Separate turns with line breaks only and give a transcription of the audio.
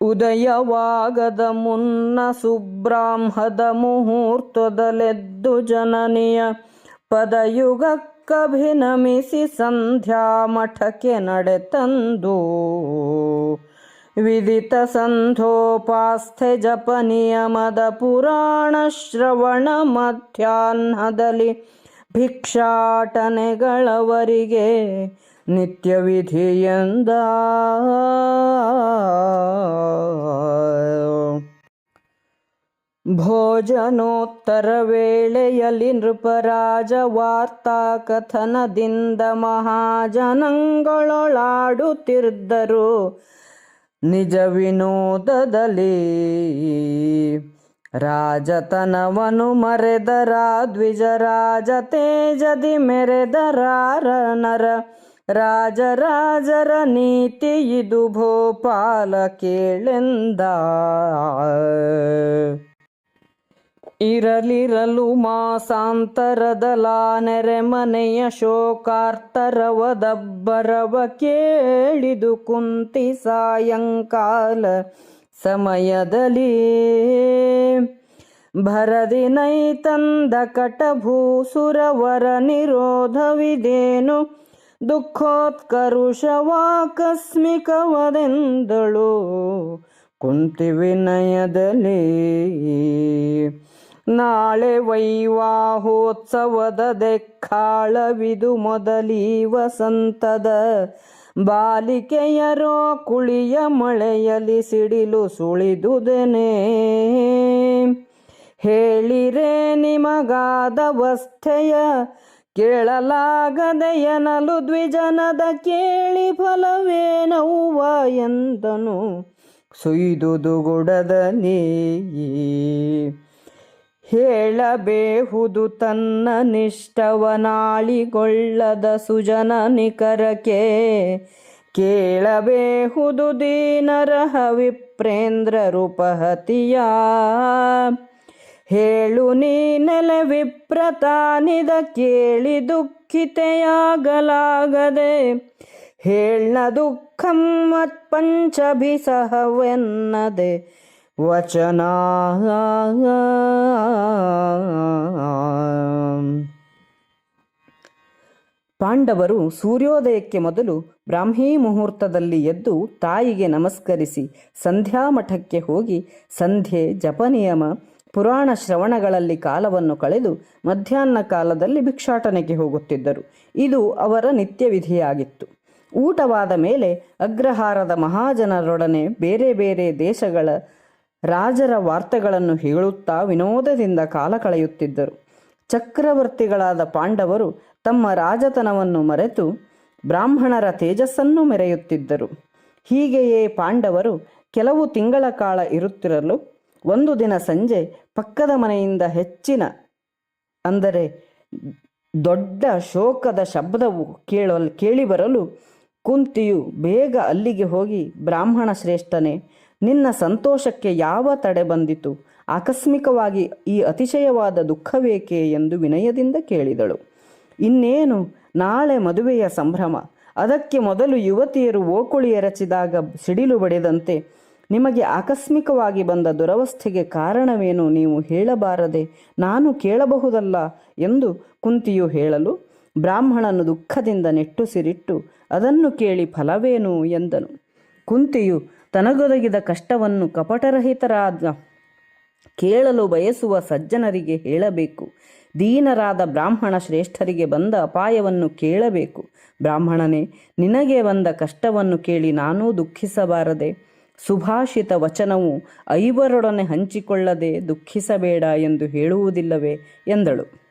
ಉದಯವಾಗದ ಮುನ್ನ ಸುಬ್ರಾಹ್ಮದ ಮುಹೂರ್ತದಲೆದ್ದು ಜನನಿಯ ಪದಯುಗಕ್ಕಭಿನಮಿಸಿ ಸಂಧ್ಯಾ ಮಠಕ್ಕೆ ನಡೆತಂದು ವಿದಿತ ಸಂಧೋಪಾಸ್ಥೆ ಜಪ ನಿಯಮದ ಪುರಾಣ ಶ್ರವಣ ಮಧ್ಯಾಹ್ನದಲ್ಲಿ ಭಿಕ್ಷಾಟನೆಗಳವರಿಗೆ ನಿತ್ಯ ವಿಧಿಯಂದ ಭೋಜನೋತ್ತರ ವೇಳೆಯಲ್ಲಿ ನೃಪರಾಜ ವಾರ್ತಾ ಕಥನದಿಂದ ಮಹಾಜನಗಳೊಳಾಡುತ್ತಿದ್ದರು. ನಿಜ ವಿನೋದದಲ್ಲಿ ರಾಜತನವನು ಮರೆದರ ದ್ವಿಜರಾಜ ತೇಜದಿ ಮೆರೆದರ ನರ ರಾಜರಾಜರ ನೀತಿ ಇದು ಭೋಪಾಲ ಕೇಳೆಂದ. ಇರಲಿರಲು ಮಾಸಾಂತರದಲ ನೆರೆಮನೆಯ ಶೋಕಾರ್ತರವದಬ್ಬರವ ಕೇಳಿದು ಕುಂತಿ ಸಾಯಂಕಾಲ ಸಮಯದಲ್ಲಿ. ಭರದಿ ನೈತಂದ ಕಟಭೂಸುರವರ ನಿರೋಧವಿದೇನು? ದುಃಖೋತ್ಕರುಷವಾಕಸ್ಮಿಕವದೆಂದಳು ಕುಂತಿ ವಿನಯದಲ್ಲಿ ನಾಳೆ ವೈವಾಹೋತ್ಸವದ ದೆಕ್ಕಾಳವಿದು ಮೊದಲೀ ವಸಂತದ ಬಾಲಿಕೆಯರೋ ಕುಳಿಯ ಮಳೆಯಲ್ಲಿ ಸಿಡಿಲು ಸುಳಿದುದೆನೆ. ಹೇಳಿರೆ ನಿಮಗಾದವಸ್ಥೆಯ ಕೇಳಲಾಗದೆ ಎನಲು ದ್ವಿಜನದ ಕೇಳಿ ಫಲವೇನವ್ವ ಎಂದನು. ಸುಯ್ದುದು ನೀ ಹೇಳಬೇಹುದು ತನ್ನ ನಿಷ್ಠವನಾಳಿಗೊಳ್ಳದ ಸುಜನ ನಿಖರಕ್ಕೆ. ಕೇಳಬೇಹುದು ದೀನರಹ ವಿಪ್ರೇಂದ್ರ ರೂಪಹತಿಯ ಹೇಳು ನೀನೆಲೆ ವಿಪ್ರತಾನಿದ ಕೇಳಿ ದುಃಖಿತೆಯಾಗಲಾಗದೆ ಹೇಳ ದುಃಖಂ ಪಂಚಭಿಸಹವೆನ್ನದೆ ವಚನ ಪಾಂಡವರು ಸೂರ್ಯೋದಯಕ್ಕೆ ಮೊದಲು ಬ್ರಾಹ್ಮಿ ಮುಹೂರ್ತದಲ್ಲಿ ಎದ್ದು ತಾಯಿಗೆ ನಮಸ್ಕರಿಸಿ ಸಂಧ್ಯಾ ಮಠಕ್ಕೆ ಹೋಗಿ ಸಂಧ್ಯೆ ಜಪನಿಯಮ ಪುರಾಣ ಶ್ರವಣಗಳಲ್ಲಿ ಕಾಲವನ್ನು ಕಳೆದು ಮಧ್ಯಾಹ್ನ ಕಾಲದಲ್ಲಿ ಭಿಕ್ಷಾಟನೆಗೆ ಹೋಗುತ್ತಿದ್ದರು. ಇದು ಅವರ ನಿತ್ಯ ವಿಧಿಯಾಗಿತ್ತು ಊಟವಾದ ಮೇಲೆ ಅಗ್ರಹಾರದ ಮಹಾಜನರೊಡನೆ ಬೇರೆ ಬೇರೆ ದೇಶಗಳ ರಾಜರ ವಾರ್ತೆಗಳನ್ನು ಹೇಳುತ್ತಾ ವಿನೋದದಿಂದ ಕಾಲ ಕಳೆಯುತ್ತಿದ್ದರು. ಚಕ್ರವರ್ತಿಗಳಾದ ಪಾಂಡವರು ತಮ್ಮ ರಾಜತನವನ್ನು ಮರೆತು ಬ್ರಾಹ್ಮಣರ ತೇಜಸ್ಸನ್ನು ಮೆರೆಯುತ್ತಿದ್ದರು. ಹೀಗೆಯೇ ಪಾಂಡವರು ಕೆಲವು ತಿಂಗಳ ಕಾಲ ಇರುತ್ತಿರಲು ಒಂದು ದಿನ ಸಂಜೆ ಪಕ್ಕದ ಮನೆಯಿಂದ ಹೆಚ್ಚಿನ, ಅಂದರೆ ದೊಡ್ಡ ಶೋಕದ ಶಬ್ದವು ಕೇಳಿ ಕೇಳಿಬರಲು ಕುಂತಿಯು ಬೇಗ ಅಲ್ಲಿಗೆ ಹೋಗಿ, ಬ್ರಾಹ್ಮಣ ಶ್ರೇಷ್ಠನೇ, ನಿನ್ನ ಸಂತೋಷಕ್ಕೆ ಯಾವ ತಡೆ ಬಂದಿತು? ಆಕಸ್ಮಿಕವಾಗಿ ಈ ಅತಿಶಯವಾದ ದುಃಖವೇಕೆ ಎಂದು ವಿನಯದಿಂದ ಕೇಳಿದಳು. ಇನ್ನೇನು, ನಾಳೆ ಮದುವೆಯ ಸಂಭ್ರಮ. ಅದಕ್ಕೆ ಮೊದಲು ಯುವತಿಯರು ಓಕುಳಿ ಎರಚಿದಾಗ ಸಿಡಿಲು ಬಡಿದಂತೆ ನಿಮಗೆ ಆಕಸ್ಮಿಕವಾಗಿ ಬಂದ ದುರವಸ್ಥೆಗೆ ಕಾರಣವೇನು ನೀವು ಹೇಳಬಾರದೆ? ನಾನು ಕೇಳಬಹುದಲ್ಲ ಎಂದು ಕುಂತಿಯು ಹೇಳಲು ಬ್ರಾಹ್ಮಣನು ದುಃಖದಿಂದ ನೆಟ್ಟುಸಿರಿಟ್ಟು, ಅದನ್ನು ಕೇಳಿ ಫಲವೇನು? ಎಂದನು. ಕುಂತಿಯು ತನಗೊದಗಿದ ಕಷ್ಟವನ್ನು ಕಪಟರಹಿತರಾದ, ಕೇಳಲು ಬಯಸುವ ಸಜ್ಜನರಿಗೆ ಹೇಳಬೇಕು. ದೀನರಾದ ಬ್ರಾಹ್ಮಣ ಶ್ರೇಷ್ಠರಿಗೆ ಬಂದ ಅಪಾಯವನ್ನು ಕೇಳಬೇಕು. ಬ್ರಾಹ್ಮಣನೇ, ನಿನಗೆ ಬಂದ ಕಷ್ಟವನ್ನು ಕೇಳಿ ನಾನೂ ದುಃಖಿಸಬಾರದೆ. ಸುಭಾಷಿತ ವಚನವು ಐವರೊಡನೆ ಹಂಚಿಕೊಳ್ಳದೆ ದುಃಖಿಸಬೇಡ ಎಂದು ಹೇಳುವುದಿಲ್ಲವೇ ಎಂದಳು.